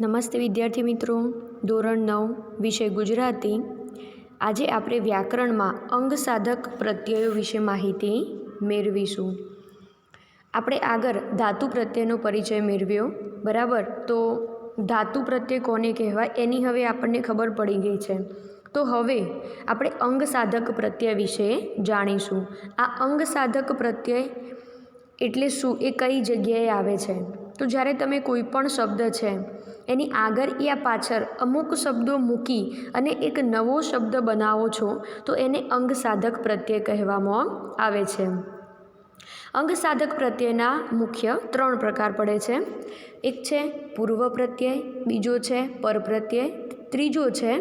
નમસ્તે વિદ્યાર્થી મિત્રો. ધોરણ નવ, વિષય ગુજરાતી. આજે આપણે વ્યાકરણમાં અંગ સાધક પ્રત્યયો વિશે માહિતી મેળવીશું. આપણે આગળ ધાતુ પ્રત્યયનો પરિચય મેળવ્યો, બરાબર? તો ધાતુ પ્રત્યય કોને કહેવાય? એની હવે આપણને ખબર પડી ગઈ છે. તો હવે આપણે અંગ સાધક પ્રત્યય વિશે જાણીશું. આ અંગ સાધક પ્રત્યય એટલે શું? એ કઈ જગ્યાએ આવે છે? તો જ્યારે તમે કોઈ પણ શબ્દ છે એની આગળ યા પાછળ અમુક શબ્દો મૂકી અને એક નવો શબ્દ બનાવો છો, તો એને અંગ સાધક પ્રત્યય કહેવામાં આવે છે. અંગ સાધક પ્રત્યયના મુખ્ય ત્રણ પ્રકાર પડે છે. એક છે પૂર્વ પ્રત્યય, બીજો છે પર પ્રત્યય, ત્રીજો છે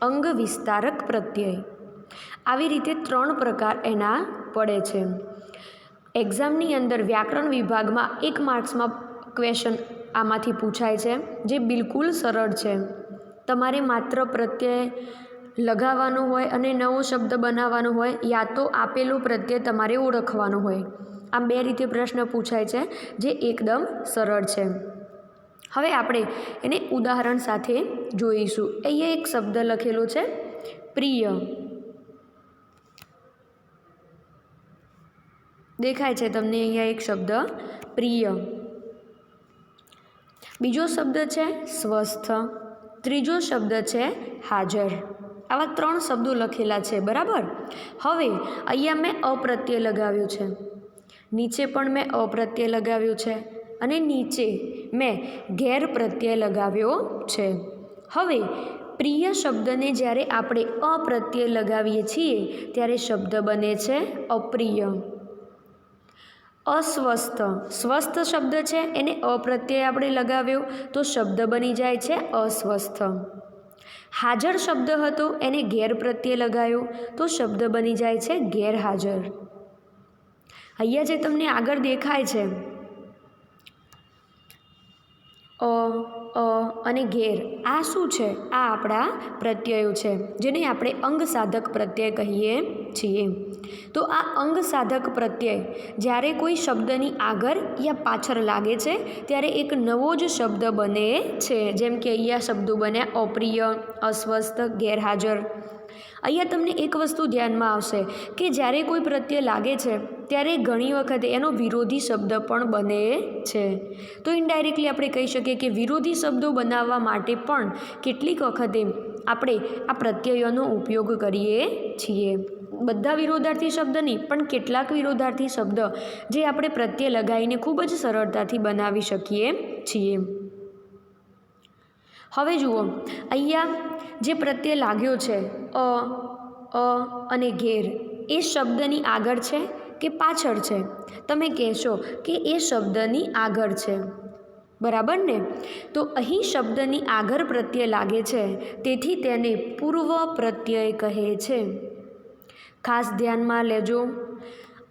અંગ વિસ્તારક પ્રત્યય. આવી રીતે ત્રણ પ્રકાર એના પડે છે. એક્ઝામની અંદર વ્યાકરણ વિભાગમાં એક માર્ક્સમાં ક્વેશ્ચન આમાંથી પૂછાય છે, જે બિલકુલ સરળ છે. તમારે માત્ર પ્રત્યય લગાવવાનો હોય અને નવો શબ્દ બનાવવાનો હોય, યા તો આપેલો પ્રત્યય તમારે ઓળખવાનો હોય. આમ બે રીતે પ્રશ્ન પૂછાય છે, જે એકદમ સરળ છે. હવે આપણે એને ઉદાહરણ સાથે જોઈશું. અહીંયા એક શબ્દ લખેલો છે, પ્રિય દેખાય છે તમને અહીંયા એક શબ્દ, પ્રિય બીજો શબ્દ છે સ્વસ્થ. ત્રીજો શબ્દ છે હાજર. આવા ત્રણ શબ્દો લખેલા છે, બરાબર? હવે અહીંયા મેં અપ્રત્યય લગાવ્યું છે. નીચે પણ મેં અપ્રત્યય લગાવ્યું છે અને નીચે મેં ઘેર પ્રત્યય લગાવ્યો છે. હવે પ્રિય શબ્દને જ્યારે આપણે અપ્રત્યય લગાવીએ છીએ, ત્યારે શબ્દ બને છે અપ્રિય. અસ્વસ્થ. સ્વસ્થ શબ્દ છે, એને અપ્રત્યય આપણે લગાવ્યો તો શબ્દ બની જાય છે અસ્વસ્થ. હાજર શબ્દ હતો, એને ગેર પ્રત્યય લગાવ્યો તો શબ્દ બની જાય છે ગેરહાજર. અહીંયા જે તમને આગળ દેખાય છે અ અને ઘેર. આ શું છે? આ આપણા પ્રત્યયો છે, જેને આપણે અંગ સાધક પ્રત્યય કહીએ છીએ. તો આ અંગ સાધક પ્રત્યય જ્યારે કોઈ શબ્દની આગળ યા પાછળ લાગે છે, ત્યારે એક નવો જ શબ્દ બને છે. જેમ કે અહીંયા શબ્દો બન્યા અપ્રિય, અસ્વસ્થ, ગેરહાજર. અહીંયા તમને એક વસ્તુ ધ્યાનમાં આવશે કે જ્યારે કોઈ પ્રત્યય લાગે છે, ત્યારે ઘણી વખતે એનો વિરોધી શબ્દ પણ બને છે. તો ઇનડાયરેક્ટલી આપણે કહી શકીએ કે વિરોધી શબ્દો બનાવવા માટે પણ કેટલીક વખતે આપણે આ પ્રત્યયોનો ઉપયોગ કરીએ છીએ. બધા વિરોધાર્થી શબ્દ નહીં, પણ કેટલાક વિરોધાર્થી શબ્દ જે આપણે પ્રત્યય લગાવીને ખૂબ જ સરળતાથી બનાવી શકીએ છીએ. હવે જુઓ, અહીંયા જે પ્રત્યય લાગ્યો છે, અ અ અને ઘેર, એ શબ્દની આગળ છે કે પાછળ છે? તમે કહેશો કે એ શબ્દની આગળ છે. બરાબર ને? તો અહીં શબ્દની આગળ પ્રત્યય લાગે છે, તેથી તેને પૂર્વ પ્રત્યય કહે છે. ખાસ ધ્યાનમાં લેજો.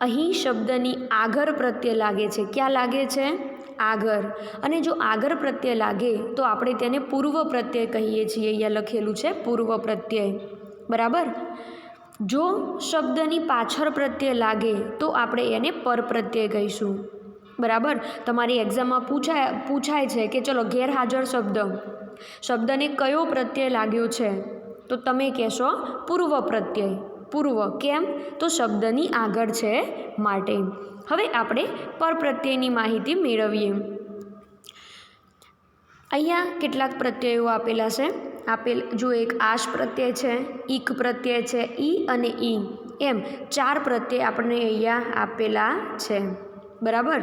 અહીં શબ્દની આગળ પ્રત્યય લાગે છે. ક્યાં લાગે છે? આગળ. અને જો આગળ પ્રત્યય લાગે, તો આપણે તેને પૂર્વ પ્રત્યય કહીએ છીએ. અહીંયા લખેલું છે પૂર્વ પ્રત્યય. બરાબર? જો શબ્દની પાછળ પ્રત્યય લાગે, તો આપણે એને પર પ્રત્યય કહીશું. બરાબર? તમારી એક્ઝામમાં પૂછાય પૂછાય છે કે ચલો ગેરહાજર શબ્દ. શબ્દને કયો પ્રત્યય લાગ્યો છે? તો તમે કહેશો પૂર્વ પ્રત્યય. પૂર્વ. કેમ? તો શબ્દની આગળ છે માટે. હવે આપણે પર પ્રત્યયની માહિતી મેળવીએ. અહીંયા કેટલાક પ્રત્યયો આપેલા છે. આપેલ જો એક આશ પ્રત્યય છે, ઈક પ્રત્યય છે, ઈ અને ઈ. એમ ચાર પ્રત્યય આપણને અહીંયા આપેલા છે. બરાબર?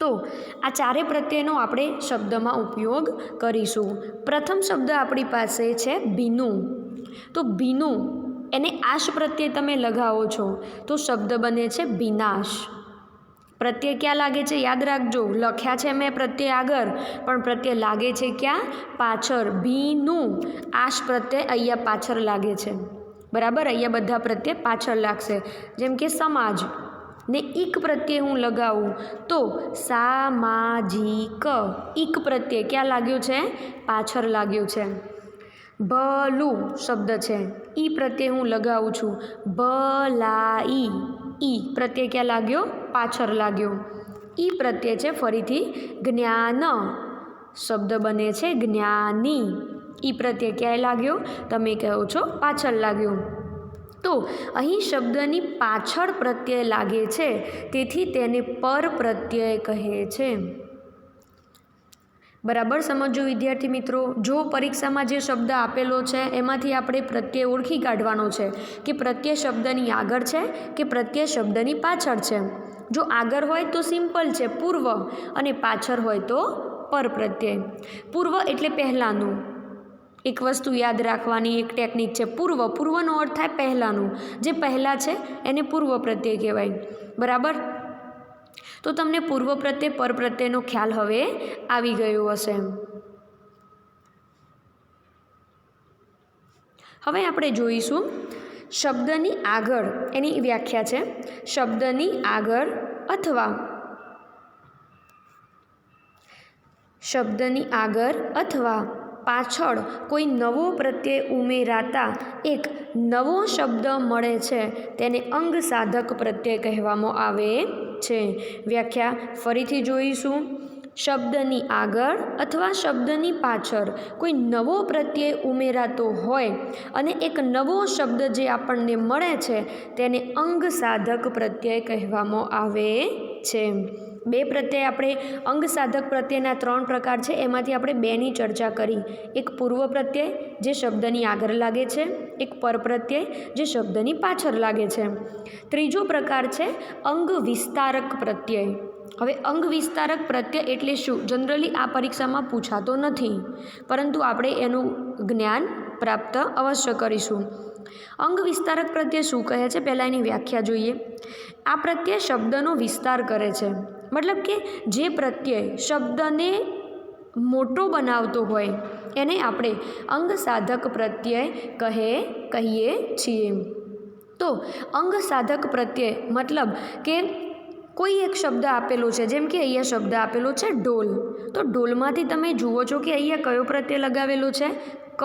તો આ ચારે પ્રત્યયનો આપણે શબ્દમાં ઉપયોગ કરીશું. પ્રથમ શબ્દ આપણી પાસે છે ભીનું. તો ભીનું એને આશ પ્રત્યે તમે લગાવો છો, તો શબ્દ બને છે વિનાશ. પ્રત્યે ક્યાં લાગે છે? યાદ રાખજો, લખ્યા છે મેં પ્રત્યે આગળ, પણ પ્રત્યે લાગે છે ક્યાં? પાછળ. ભીનું. આશ પ્રત્યે અહીંયા પાછળ લાગે છે. બરાબર? અહીંયા બધા પ્રત્યે પાછળ લાગશે. જેમ કે સમાજ. ને ઈક પ્રત્યે હું લગાવું, તો સામાજિક. ઈક પ્રત્યે ક્યાં લાગ્યું છે? પાછળ લાગ્યું છે. ભલું શબ્દ છે. ઈ પ્રત્યે હું લગાવું છું. ભલાઈ ઈ પ્રત્યે ક્યાં લાગ્યો? પાછળ લાગ્યો. ઈ પ્રત્યે છે ફરીથી જ્ઞાન. શબ્દ બને છે જ્ઞાની. ઈ પ્રત્યય ક્યાંય લાગ્યો? તમે કહો છો પાછળ લાગ્યો. તો અહીં શબ્દની પાછળ પ્રત્યય લાગે છે. તેથી તેને પર પ્રત્યય કહે છે. બરાબર? સમજો વિદ્યાર્થી મિત્રો. જો પરીક્ષામાં જે શબ્દ આપેલો છે, એમાંથી આપણે પ્રત્યય ઓળખી કાઢવાનો છે કે પ્રત્યય શબ્દની આગળ છે કે પ્રત્યય શબ્દની પાછળ છે. જો આગળ હોય તો સિમ્પલ છે, પૂર્વ અને પાછળ હોય તો પર પ્રત્યય પૂર્વ એટલે પહેલાંનું. એક વસ્તુ યાદ રાખવાની, એક ટેકનિક છે, પૂર્વ. પૂર્વનો અર્થ થાય પહેલાંનું. જે પહેલાં છે, એને પૂર્વ પ્રત્યય કહેવાય. બરાબર? તો તમને પૂર્વ પ્રત્યે, પર પ્રત્યેનો ખ્યાલ હવે આવી ગયો હશે. હવે આપણે જોઈશું શબ્દની આગળ, એની વ્યાખ્યા છે, શબ્દની આગળ અથવા શબ્દની આગળ અથવા પાછળ કોઈ નવો પ્રત્યય ઉમેરાતા એક નવો શબ્દ મળે છે. તેને અંગ સાધક પ્રત્યય કહેવામાં આવે છે. વ્યાખ્યા ફરીથી જોઈશું. શબ્દની આગળ અથવા શબ્દની પાછળ કોઈ નવો પ્રત્યય ઉમેરાતો હોય અને એક નવો શબ્દ જે આપણને મળે છે, તેને અંગ સાધક પ્રત્યય કહેવામાં આવે છે. બે પ્રત્યય આપણે અંગ સાધક પ્રત્યયના ત્રણ પ્રકાર છે, એમાંથી આપણે બેની ચર્ચા કરી. એક પૂર્વ પ્રત્યય, જે શબ્દની આગળ લાગે છે. એક પર પ્રત્યય, જે શબ્દની પાછળ લાગે છે. ત્રીજો પ્રકાર છે, અંગ વિસ્તારક પ્રત્યય. હવે અંગ વિસ્તારક પ્રત્યય એટલે શું? જનરલી આ પરીક્ષામાં પૂછાતો નથી. પરંતુ આપણે એનું જ્ઞાન પ્રાપ્ત અવશ્ય કરીશું. અંગ વિસ્તારક પ્રત્યય શું કહે છે? પહેલાં એની વ્યાખ્યા જોઈએ. આ પ્રત્યય શબ્દનો વિસ્તાર કરે છે. મતલબ કે જે પ્રત્યય શબ્દને મોટો બનાવતો હોય, એને આપણે અંગ સાધક પ્રત્યય કહે, કહીએ છીએ. તો અંગ સાધક પ્રત્યય મતલબ કે કોઈ એક શબ્દ આપેલો છે, જેમ કે અહીંયા શબ્દ આપેલો છે ઢોલ તો ઢોલમાંથી તમે જુઓ છો કે અહીંયા કયો પ્રત્યય લગાવેલો છે? ક.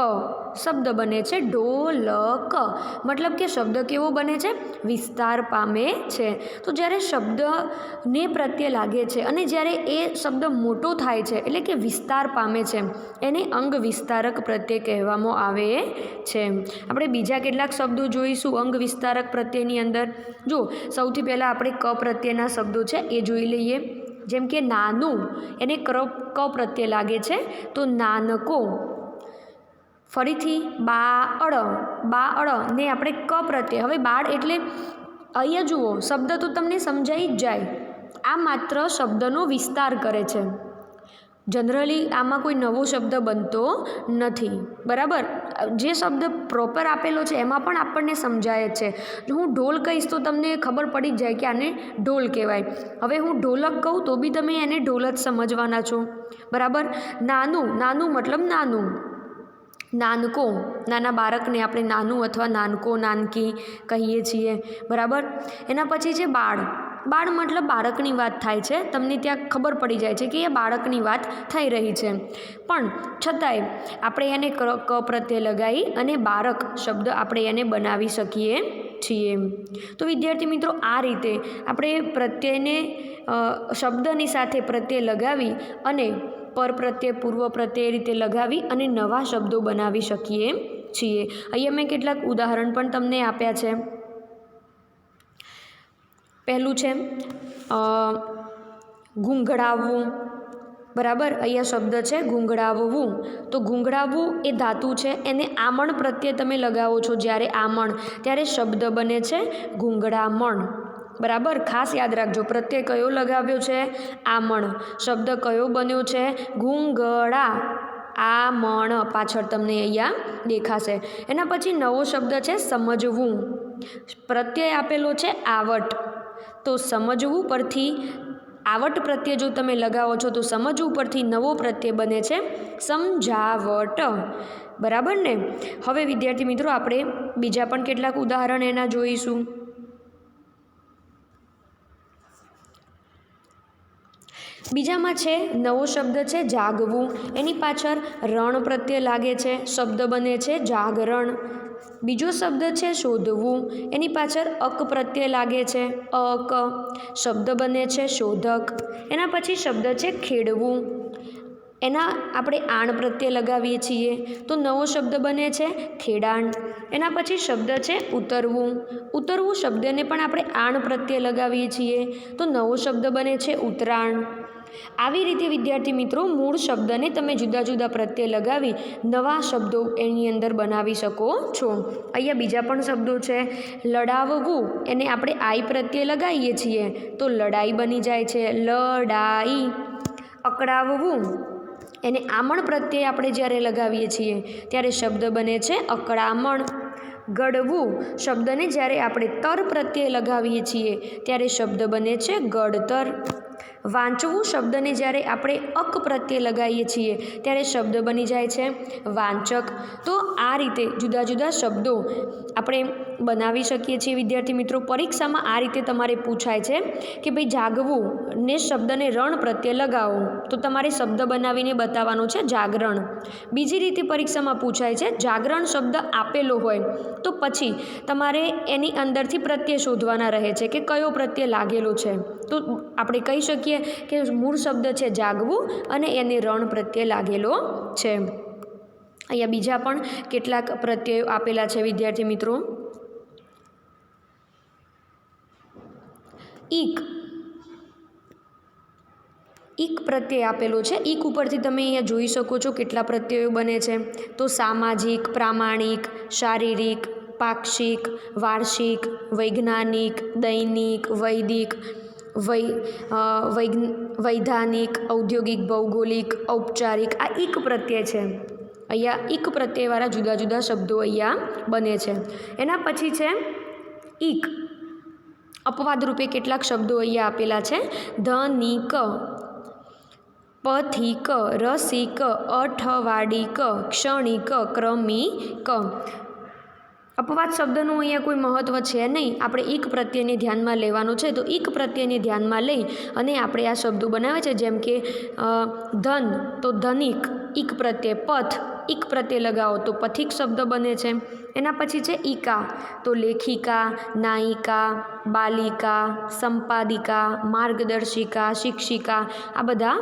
શબ્દ બને છે ઢોલક મતલબ કે શબ્દ કેવો બને છે? વિસ્તાર પામે છે. તો જ્યારે શબ્દને પ્રત્યે લાગે છે અને જ્યારે એ શબ્દ મોટો થાય છે, એટલે કે વિસ્તાર પામે છે, એને અંગ વિસ્તારક પ્રત્યે કહેવામાં આવે છે. આપણે બીજા કેટલાક શબ્દો જોઈશું અંગ વિસ્તારક પ્રત્યેની અંદર. જો, સૌથી પહેલાં આપણે ક પ્રત્યેના શબ્દો છે એ જોઈ લઈએ. જેમ કે નાનું, એને ક્ર ક પ્રત્યે લાગે છે. તો નાનકો ફરીથી બાળ ને આપણે ક પ્રત્યે. હવે બાળ એટલે અહીંયા જુઓ, શબ્દ તો તમને સમજાઈ જ જાય. આ માત્ર શબ્દનો વિસ્તાર કરે છે. જનરલી આમાં કોઈ નવો શબ્દ બનતો નથી. બરાબર? જે શબ્દ પ્રોપર આપેલો છે, એમાં પણ આપણને સમજાય છે. હું ઢોલ કહીશ તો તમને ખબર પડી જ જાય કે આને ઢોલ કહેવાય. હવે હું ઢોલક કહું તો બી તમે એને ઢોલ જ સમજવાના છો. બરાબર? નાનું નાનું મતલબ નાનું. નાનકો, નાના બાળકને આપણે નાનું અથવા નાનકો, નાનકી કહીએ છીએ, બરાબર? એના પછી છે બાળ. બાળ મતલબ બાળકની વાત થાય છે. તમને ત્યાં ખબર પડી જાય છે કે એ બાળકની વાત થઈ રહી છે. પણ છતાંય આપણે એને ક ક પ્રત્યે લગાવી અને બાળક શબ્દ આપણે એને બનાવી શકીએ છીએ. તો વિદ્યાર્થી મિત્રો, આ રીતે આપણે પ્રત્યયને શબ્દની સાથે પ્રત્યય લગાવી અને પર પ્રત્યે, પૂર્વ પ્રત્યે રીતે લગાવી અને નવા શબ્દો બનાવી શકીએ છીએ. અહીંયા મેં કેટલાક ઉદાહરણ પણ તમને આપ્યા છે. પહેલું છે ઘૂંઘળાવવું બરાબર? અહીંયા શબ્દ છે ઘૂંઘળાવવું તો ઘૂંઘળાવવું એ ધાતુ છે, એને આમણ પ્રત્યે તમે લગાવો છો. જ્યારે આમણ, ત્યારે શબ્દ બને છે ઘૂંઘળામણ બરાબર? ખાસ યાદ રાખજો. પ્રત્યય કયો લગાવ્યો છે? આમણ. શબ્દ કયો બન્યો છે? ગુંગળા. મણ પાછળ તમને અહીંયા દેખાશે. એના પછી નવો શબ્દ છે સમજવું. પ્રત્યય આપેલો છે આવટ. તો સમજવું પરથી આવટ પ્રત્યે જો તમે લગાવો છો, તો સમજવું પરથી નવો પ્રત્યય બને છે સમજાવટ. બરાબર ને? હવે વિદ્યાર્થી મિત્રો, આપણે બીજા પણ કેટલાક ઉદાહરણ એના જોઈશું. બીજામાં છે, નવો શબ્દ છે, જાગવું. એની પાછળ રણ પ્રત્યે લાગે છે, શબ્દ બને છે, જાગરણ. બીજો શબ્દ છે, શોધવું. એની પાછળ અક પ્રત્યે લાગે છે, અક. શબ્દ બને છે, શોધક. એના પછી શબ્દ છે, ખેડવું. એના આપણે આણ પ્રત્યે લગાવીએ છીએ. તો નવો શબ્દ બને છે, ખેડાણ. એના પછી શબ્દ છે, ઉતરવું. ઉતરવું શબ્દને પણ આપણે આણ પ્રત્યે લગાવીએ છીએ. તો નવો શબ્દ બને છે ઉતરાણ આવી રીતે, વિદ્યાર્થી મિત્રો, મૂળ શબ્દને તમે જુદા જુદા પ્રત્યે લગાવી નવા શબ્દો એની અંદર બનાવી શકો છો. અહીંયા બીજા પણ શબ્દો છે. લડાવવું, એને આપણે આઈ પ્રત્યે લગાવીએ છીએ. તો લડાઈ બની જાય છે. લડાઈ. અકળાવવું, એને આમણ પ્રત્યે આપણે જ્યારે લગાવીએ છીએ, ત્યારે શબ્દ બને છે અકળામણ. ગળવું શબ્દને જ્યારે આપણે તર પ્રત્યે લગાવીએ છીએ, ત્યારે શબ્દ બને છે ગળતર વાંચવું શબ્દને જ્યારે આપણે અક પ્રત્યે લગાવીએ છીએ, ત્યારે શબ્દ બની જાય છે વાંચક. તો આ રીતે જુદા જુદા શબ્દો આપણે બનાવી શકીએ છીએ. વિદ્યાર્થી મિત્રો, પરીક્ષામાં આ રીતે તમારે પૂછાય છે કે ભાઈ જાગવું ને શબ્દને રણ પ્રત્યે લગાવો. તો તમારે શબ્દ બનાવીને બતાવવાનો છે જાગરણ. બીજી રીતે પરીક્ષામાં પૂછાય છે જાગરણ શબ્દ આપેલો હોય, તો પછી તમારે એની અંદરથી પ્રત્યય શોધવાના રહે છે કે કયો પ્રત્યય લાગેલો છે. તો આપણે કહી શકીએ કે મૂળ શબ્દ છે જાગવું અને એને રણ પ્રત્યે લાગેલો છે. અહીંયા બીજા પણ કેટલાક પ્રત્યયો આપેલા છે વિદ્યાર્થી મિત્રો. ઈક. ઈક પ્રત્યય આપેલો છે. ઈક ઉપરથી તમે અહીંયા જોઈ શકો છો કેટલા પ્રત્યયો બને છે. તો સામાજિક, પ્રામાણિક, શારીરિક, પાક્ષિક, વાર્ષિક, વૈજ્ઞાનિક, દૈનિક, વૈદિક વૈધાનિક, ઔદ્યોગિક, ભૌગોલિક, ઔપચારિક, આ ઈક પ્રત્યય છે. અહીંયા એક પ્રત્યયવાળા જુદા જુદા શબ્દો અહીંયા બને છે. એના પછી છે, ઈક. અપવાદ રૂપે કેટલાક શબ્દો અહીંયા આપેલા છે. ધનિક, પથિક, રસિક, અઠવાડિક, ક્ષણિક, ક્રમિક. અપવાદ શબ્દનું અહીંયા કોઈ મહત્ત્વ છે નહીં. આપણે એક પ્રત્યેને ધ્યાનમાં લેવાનું છે તો એક પ્રત્યેને ધ્યાનમાં લઈ અને આપણે આ શબ્દો બનાવે છે જેમ કે ધન તો ધનિક એક પ્રત્યે પથ એક પ્રત્યે લગાવો તો પથિક શબ્દ બને છે. એના પછી છે ઈકા તો લેખિકા, નાયિકા, બાલિકા, સંપાદિકા, માર્ગદર્શિકા, શિક્ષિકા આ બધા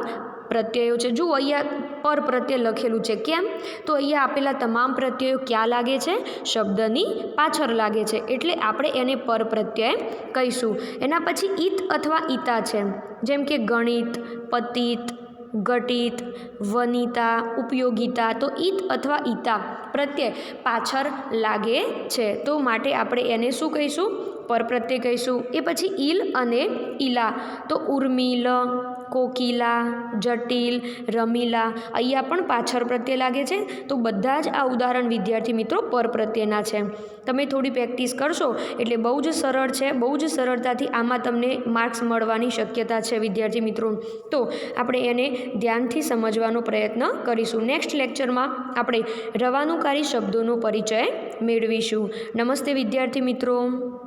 પ્રત્યયો છે. જુઓ, અહીંયા પર પ્રત્યય લખેલું છે. કેમ? તો અહીંયા આપેલા તમામ પ્રત્યયો ક્યાં લાગે છે? શબ્દની પાછળ લાગે છે. એટલે આપણે એને પર પ્રત્યય કહીશું. એના પછી ઈત અથવા ઈતા છે. જેમ કે ગણિત, પતિત, ઘટિત, વનિતા, ઉપયોગિતા. તો ઈત અથવા ઈતા પ્રત્યય પાછળ લાગે છે. તો માટે આપણે એને શું કહીશું? પર પ્રત્યય કહીશું, એ પછી ઈલ અને ઈલા. તો ઉર્મિલ, કોકિલા, જટિલ, રમીલા, અહીંયા પણ પાછળ પ્રત્યે લાગે છે. તો બધા જ આ ઉદાહરણ વિદ્યાર્થી મિત્રો પર પ્રત્યેના છે. તમે થોડી પ્રેક્ટિસ કરશો, એટલે બહુ જ સરળ છે, બહુ જ સરળતાથી આમાં તમને માર્ક્સ મળવાની શક્યતા છે વિદ્યાર્થી મિત્રો. તો આપણે એને ધ્યાનથી સમજવાનો પ્રયત્ન કરીશું. નેક્સ્ટ લેક્ચરમાં આપણે રવાનુકારી શબ્દોનો પરિચય મેળવીશું. નમસ્તે વિદ્યાર્થી મિત્રો.